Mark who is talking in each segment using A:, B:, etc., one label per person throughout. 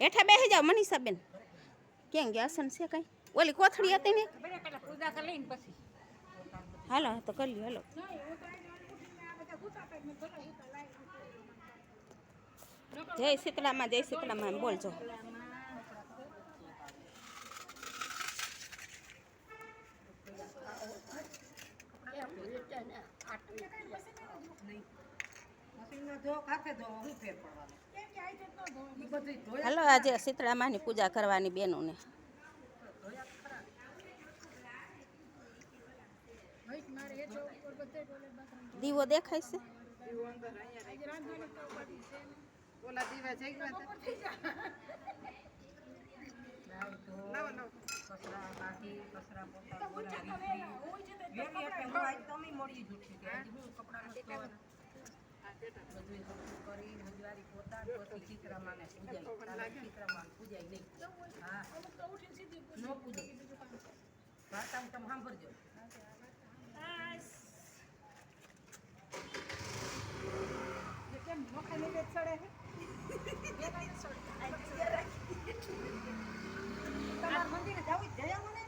A: હેઠા બેસી જાઓ, મનીષાબેન. ક્યાં ગયા આસન છે કઈ? ઓલી કોથળી હતી ને? હાલો તો કરી લ્યો, હાલો. જય શીતળામાં જય શીતળામાં બોલજો
B: મશીનમાં ધો ખાતે ધો હું ફેર પડવાનો
A: હાલો આજે શીતળામાની પૂજા કરવાની બેનોને. દીવો દેખાય છે?
B: કપડાં નથી ધોવાના. બધુંય સરખું કરી મંજવારી પોતા ચિત્રામાને પૂજાય તારા પૂજાય નહીં હા. નો પૂજાય વાર્તા તમે સાંભળજો. તમારા મંદિરે જાવું જ જયા મને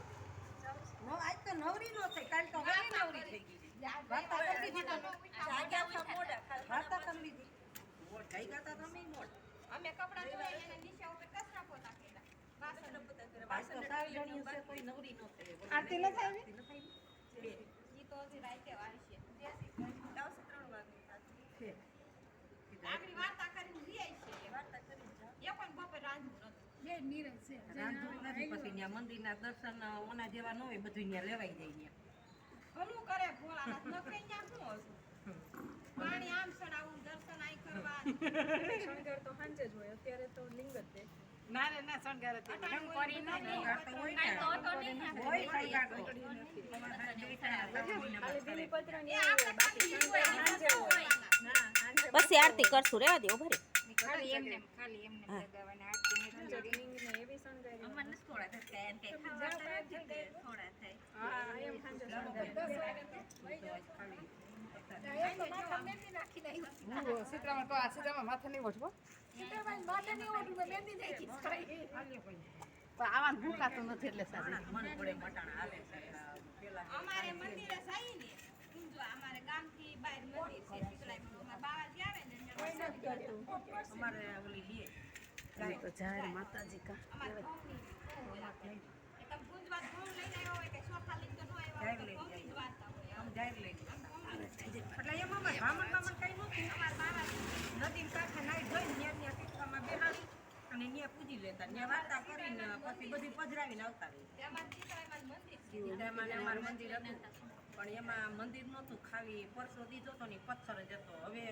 B: આજ તો નવરી નો થઈ. કાલ તો નવરી થઈ ગઈ. વાર્તા કરી દીધી. વાર્તા કરી દીધી. મોડ ગાતા તમે મોડ
C: અમે કપડાં ધોયા એને નીચે ઉપર કચરા પોતા કર્યા. વાસણ પોતા કર્યા.
B: વાસણ તો સારી જણી છે કોઈ નવરી ન થઈ
D: આરતી ન થાય?
B: આરતી ન થાય? બે.
C: ઈ તો હજી રાતે વાળશે જે દસ ત્રણ વાગે
B: છે.
C: આગળ વાર્તા કરીને છે. એ વાર્તા કરીને જાઓ. એ પણ બપોર
B: રાંધું નથી. પછી ત્યાં મંદિરના દર્શન ઓના જેવા ન હોય બધું ત્યાં લેવાઈ જાય ત્યાં.
C: ભલું કરે ભોળાનાથ નકરે શું હશે પાણી આમ ચડાવવું દર્શન આઈ કરવા
D: શણગાર તો સાંજે જ હોય અત્યારે તો લિંગ જ દે
B: ના રે ના શણગાર
A: પછી આરતી કરશું રેવા દે ઊભા
B: ખાલી એમને ખાલી એમને. લગાવવાના આરતી ને
D: એવી શણગારી
C: અમને થોડા થાય થોડા થાય.
D: હા એમ ખાંજો શણગારી.
E: સીતરામાં તો આ સીતરામાં માથે નહીં ઓછવો પણ આવા ભૂકાતું નથી એટલે સાહેબ
B: મન પડે મટાણા હાલે છે
C: અમારે મંદિરે જઈએ ને અમારે ગામથી બહાર મંદિર છે અમારા બાવાજી આવે ને
B: અમારે ઓલી લીએ
E: તો જાહેર માતાજી કા
C: અમારે તમે ગુંજવાત ઘઉં લઈને આવ્યા હોય કે ચોખા લઈને તો ન આવ્યા હોય તો ઘઉંની જ વાર્તા હોય
B: આમ જાહેર લઈ એટલે એમાં અમારે બ્રાહ્મણ બામણ કઈ નહોતું
C: અમારા બાવાજી
B: નદી કાંઠે નાઈ ધોઈને ન્યા ન્યા તીર્થમાં બેહાડી અને ન્યા પૂજી લેતા. ત્યાં વાર્તા કરીને પછી બધી પધરાવીને આવતા રહી.
C: મંદિર છે
B: સીધામાં ને અમારું મંદિર હતું. પણ એમાં મંદિર નહોતું ખાવી. પરસો દીધો તો ને પથ્થર જ હતો. હવે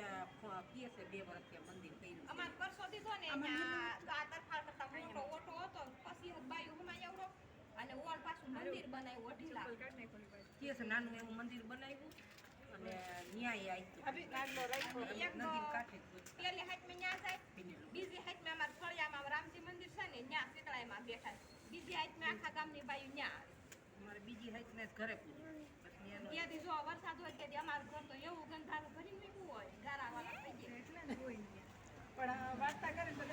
B: કહે છે બે વર્ષ ત્યાં મંદિર કર્યું.
C: અમાર પરસો દીધો ને આ તરફાળ કરતા મોટો ઓટો હતો. પછી બાયું અને ઓળ પાછું મંદિર બનાવ્યું
B: કહે છે નાનું એવું મંદિર બનાવ્યું. અને ન્યાય આવ્યું નદી કાંઠે જ હોય.
C: પેલી હાથ મેં ન્યા જાય બીજી હાથ અમારા ફળિયામાં રામજી મંદિર છે ને ન્યા શીતળાઈમાં બેઠા બીજી હાથ આખા ગામની બાયું ન્યા આવે.
B: અમારે બીજી હાઈટ ઘરે પૂજ્યું
C: ત્યાંથી જો વરસાદ હોય ત્યાંથી અમારું ઘર તો એવું ગંધારું ભરી મૂક્યું હોય ગારાવાળા થઈ જાય
D: પણ વાર્તા કરે
B: તો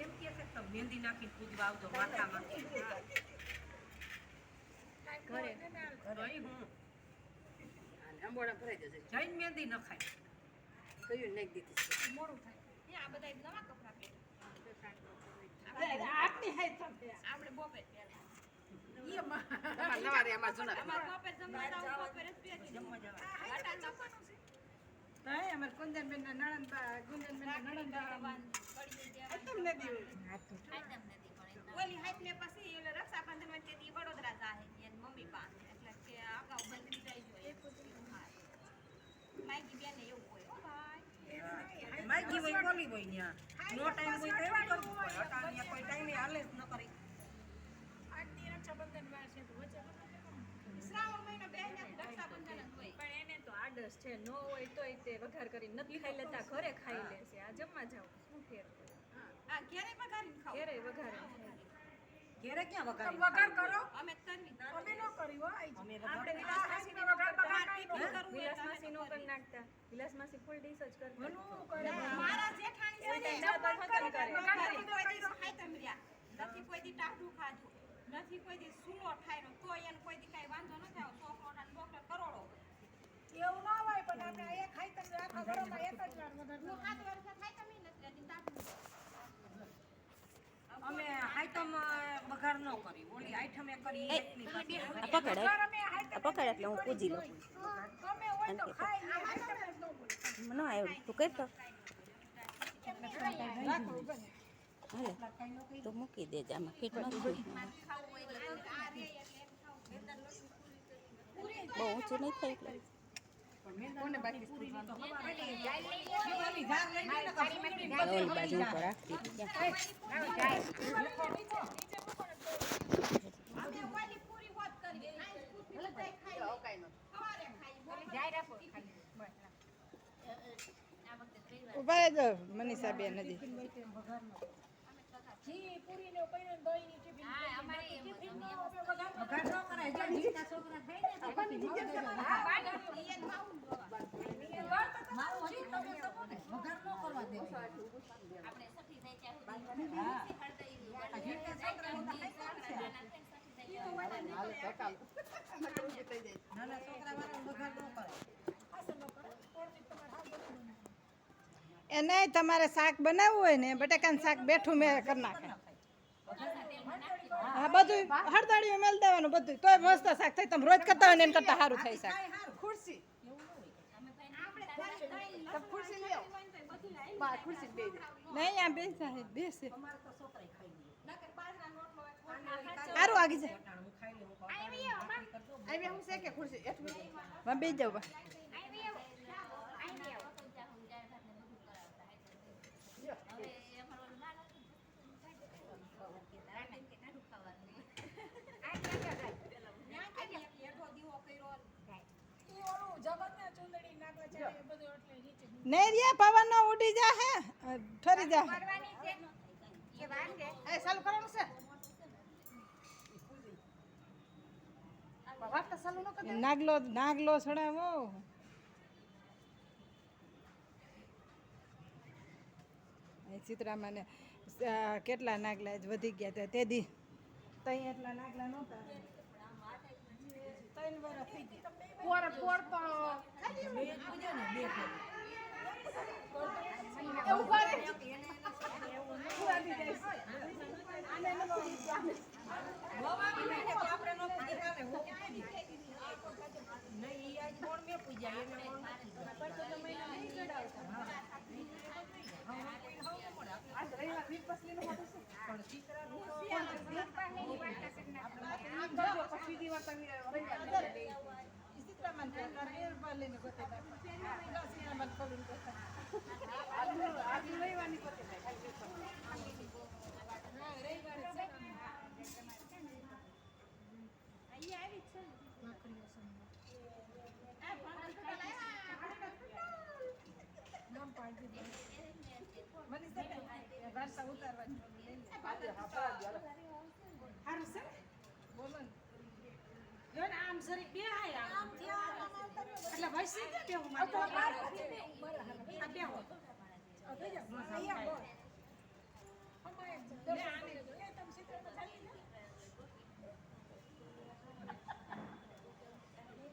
B: એમ કે છે કે તમે મહેંદી નાખીને પૂજવા આવજો માથામાં
D: ઘરે
B: ઘરે હું
E: અંબોડા ભરાઈ જશે.
B: જૈન મહેંદી ખાય.
E: કયું નાખી દીધી
C: મોડું થાય. આ બધા નવા કપડાં પહેરે.
D: આટલી હાઈ
C: આપણે બોપે પહેરે
E: તમારા નવા રે આમાં જૂના
C: અમારે બોપે જમવા જાવ બોપે જ પહેરી
B: જમવા જવા
C: વાટાણ
D: તાય અમાર કુંદનબેન ના નણંદબા ગુંજનબેન ના નણંદબા તમને દીવું
C: ઓલી હાથ ને પછી ઓલે રક્ષાબંધન વચ્ચે દી વડોદરા જાહે ને એની મમ્મી પાસે એટલે કે અગાઉ બંધી જાય જોઈએ માઈકી બેને એવું હોય હો ભાઈ
B: માગી હોય ત્યાં નો ટાઈમ હોય તો એવું કરવું પડે. અટાણિયા કોઈ ટાઈમે હાલે જ ન કરી.
C: શ્રાવણ મહિનો બેને રક્ષાબંધન હોય.
D: પણ એને તો આડસ છે. ન હોય તોય તે વઘાર કરી નથી ખાઈ લેતા. ઘરે ખાઈ લે છે. આ જમવા જાવ શું ફેર?
C: આ ઘેરે પગારીને ખાવ
D: ઘરે
B: ઘેરે ક્યાં વગાડ
D: વગાડ કરો.
C: અમે કરી
D: અમે ન
B: કર્યું
D: આપણે વિલાસ નો વગાડ
C: બગાડ કઈ કરવું
D: નો કરી નાખતા. વિલાસ ફૂલ ડીશ જ કરતા. મનુ કરે?
C: મારા જેઠાણી છે ને
D: બંધ કરી. કરે. નથી કોઈ
C: દી ખાઈ તમરિયા નથી કોઈ
F: દી ટાઢું ખાધું. નથી કોઈ દી સૂલો ઠાયરો. તો એને કોઈ દી કાઈ વાંધો ન થાય. છોકરો ને બોકરો કરોડો.
D: એવું ના હોય પણ આપણે એ ખાઈ તમે રાખો ઘરોમાં એક જ વાર વધારે
F: હું સાત વર્ષ ખાઈ તમે નથી
D: લેતી ટાઢું. ન કરી. ઓલી
C: પકડ એટલે હું પૂજી લઉં.
D: ન
C: આવ્યું તું કઈ તો. હાલે તું મૂકી દેજે આમાં ફીટ નથી. બહુ ઊંચું નહીં થાય એટલે. બાજુ
D: જ મનીષાબેન હજી છોકરા વાળા વઘાર ન કરે
G: એ નહીં તમારે શાક બનાવવું હોય ને બટાકાનું શાક બેઠું મેં કરી નાખે. હા બધું હળદળીયું મેળ દેવાનું બધું તોય મસ્ત શાક થાય. તમે રોજ કરતા હોય ને એને કરતા સારું થાય શાક.
E: ખુરશી.
G: નહીં આ બેસ સારું આગી જાય. બે જાવ નહીં રે પવન નો ઉડી જા હે. ઠરી જા. નાગલો નાગલો છોડાવો ચિત્રામાં કેટલા નાગલા જ વધી ગયા હતા તે દી. ત્યાં એટલા નાગલા નહોતા. ત્રણ વર્ષ થઈ ગયા. por puerto. Gracias. ಮಾಡ್ತಾರೆ
D: ಬೇರ್ಬಲ್ಲಿ ಗೊತ್ತಿಲ್ಲ
G: ಗಾಸಿನ ಮಲ್ಕೊಳ್ಳಿ
D: ಮನೆ ಬರ್ತಾ ಉತ್ತಾರ ಹಬ್ಬ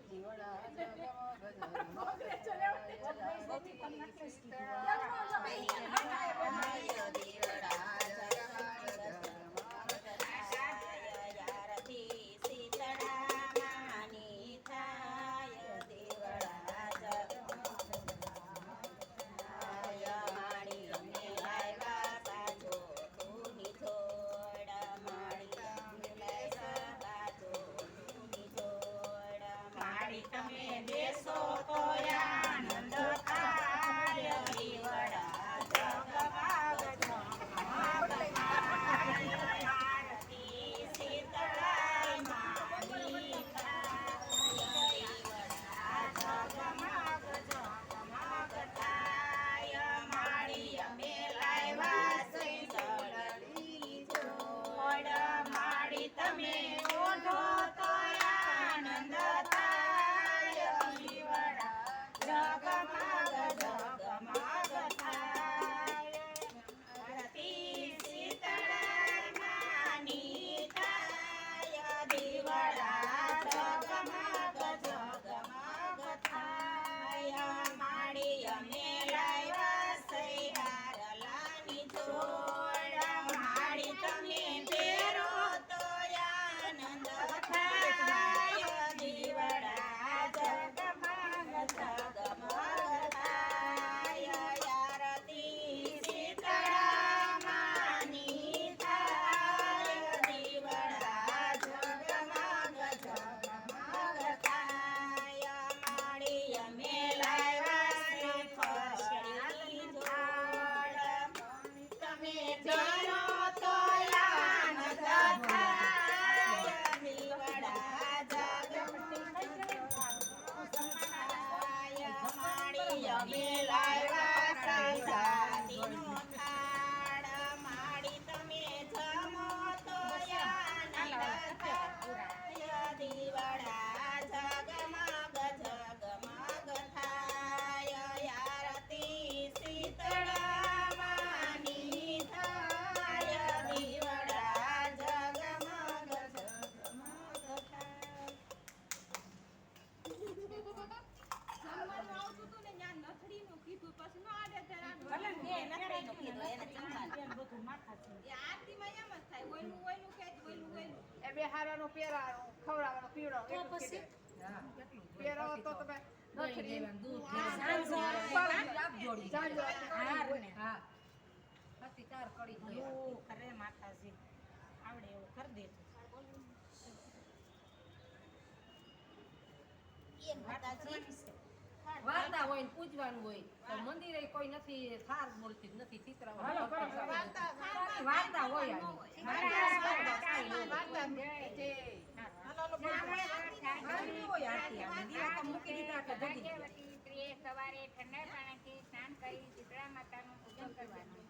D: જીવડા હોય તો
B: મંદિરે કોઈ નથી થાર પહેરાવો તો નથી ચિત્ર
E: કરો, કરો.
B: વાર્તા વાર્તા હોય ને પૂજવાનું હોય.
E: વાર્તા જે
B: આની હોય આરતી આની. દીવા તો મૂકી દીધા કે જગી ગયા.
H: ભાગ્યવતી સ્ત્રીએ ઠંડા પાણીથી સ્નાન કરી શીતળા માતાનું પૂજન કરવાનું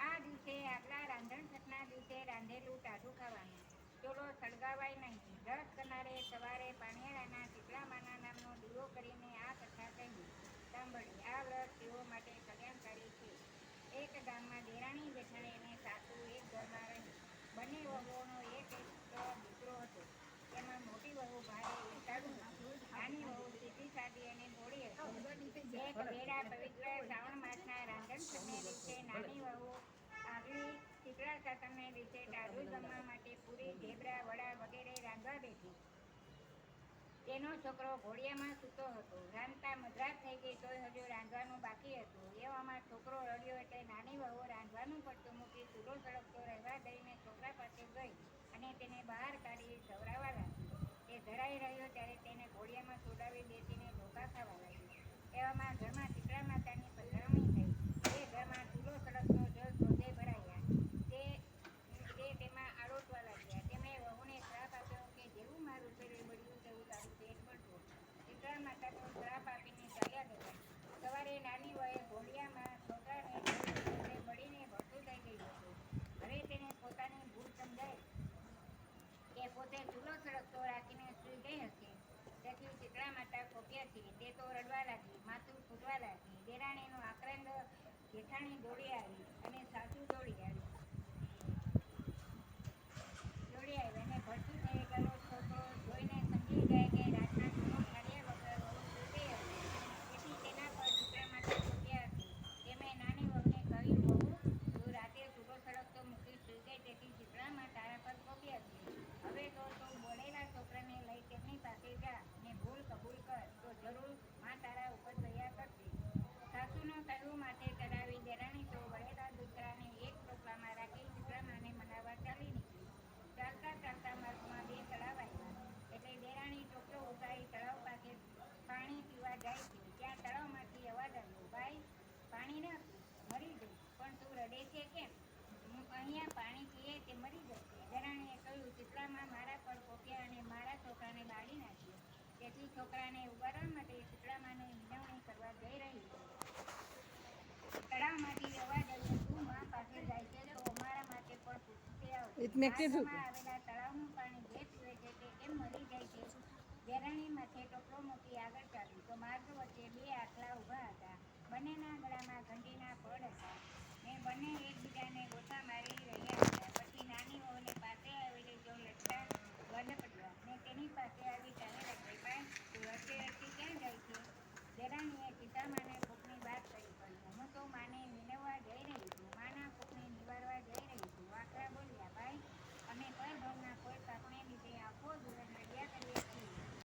H: આ દિવસે આગલા રાંધણ દિવસે રાંધેલું ટાઢું ખાવાનું ચોલો સળગાવાય નહીં. દસ કનારે સવારે પાણીયાળાના શીતળા માના નામનો દીવો કરીને આ કથા કહી સાંભળી આ વ્રત તેઓ માટે કલ્યાણકારી છે એક ગામમાં દેરાણી જેઠાણી અને સાસુ એક ઘરમાં રહી બંને વહુઓનો એક એક દીકરો હતો તેમાં મોટી તેનો છોકરો ઘોડિયામાં સૂતો હતો. રાંધતા મધરાત થઈ ગઈ તોય હજુ રાંધવાનું બાકી હતું. એવામાં છોકરો રડ્યો એટલે નાની વહુ રાંધવાનું પડતું મૂકી ચૂલો સળગતો રહેવા દઈને છોકરા પાસે ગઈ અને તેને બહાર કાઢી સવરાવા લાગી ધરાઈ રહ્યો ત્યારે તેને ઘોડિયામાં સોડાવી બેસીને ધોકા ખાવા લાગ્યો. એવામાં ઘરમાં શીતળા માતાની પધરામણી થઈ એ ઘરમાં ચૂલો સળગતો જળ ક્રોધે ભરાયા તે તે તેમાં આરોટવા લાગ્યા તેમણે વહુને શ્રાપ આપ્યો કે જેવું મારું શરીર બળ્યું તેવું તારું પેટ બળતું શીતળા માતાનો શ્રાપ આપીને ચાલ્યા ગયા સવારે નાની વયે ઘોડિયામાં છોકરાને જોયું તો તે બળીને ભડતું થઈ ગયું હતું હવે તેને પોતાની ભૂલ સમજાય કે પોતે ચૂલો સળગતો રાખીને સૂઈ ગઈ હતી તેથી શીતળા માતા કોપ્યા છે તે તો રડવા લાગી ફૂટવા લાગી દેરાણીનો આક્રંદ જેઠાણી દોડી આવી અને સાસુ દોડી આવી દોડી આવી અને ભરતું થઈ ગયેલો છોકરો જોઈને સમજી જાય કે રાતના ચૂલો ઠાડ્યા વગર વહુ સૂતી હતી તેથી તેના પર શીતળા માતા કોપ્યા હતી તેમણે નાની વહુને કહ્યું વહુ તું રાતે ચૂલો સળગતો મૂકી સૂઈ ગઈ તેથી શીતળા માં તારા પર કોપ્યા છે હવે તો તું બોલેલા છોકરાને લઈ તેમની પાસે જા અને ભૂલ કબૂલ કર તો જરૂરમાં તારા ઉપર દયા કરશે સાસુનું કહ્યું માથે ચડાવી દેરાણી તો વળેલા દીકરાને એક ટોપલામાં રાખી શીતળામાને મનાવવા ચાલી નીકળી ચાલતા ચાલતા માર્ગમાં બે તળાવ આવ્યા એટલે દેરાણી ટોપલો ઉતારી તળાવ પાસે પાણી પીવા જાય છે ત્યાં તળાવમાંથી અવાજ આવ્યો ભાઈ પાણી નાખ્યું મરી ગઈ પણ તું રડે છે કેમ? અહીંયા પાણી પીએ તે મરી જશે. દેરાણીએ કહ્યું ચીતળામાં મારા પર કોપ્યા અને મારા છોકરાને બાળી નાખ્યો. તેથી છોકરાને ઉગાડવા માટે ચીતળામાંને હિંડવણી કરવા જઈ રહી છે. તળાવમાંથી અવાજ આવ્યો તું મા પાસે જાય છે તો અમારા માટે પણ પૂછતે આવ આવેલા તળાવનું પાણી જે પીવે છે તે કેમ મરી જાય છે? ઘેરાણી માથે ટોપલો બંનેના ગળામાં ઘંટીના પડ હતા. ને બંને એકબીજાને ગોથા મારી રહ્યા હતા. પછી નાની વહુની પાસે આવેલી જો લટકા બંધ પડ્યો. ને તેની પાસે આવી ચાલે લટકાઈ પણ તું અડધી અડધી ક્યાં જાય છે? જરાણીએ પિતામાને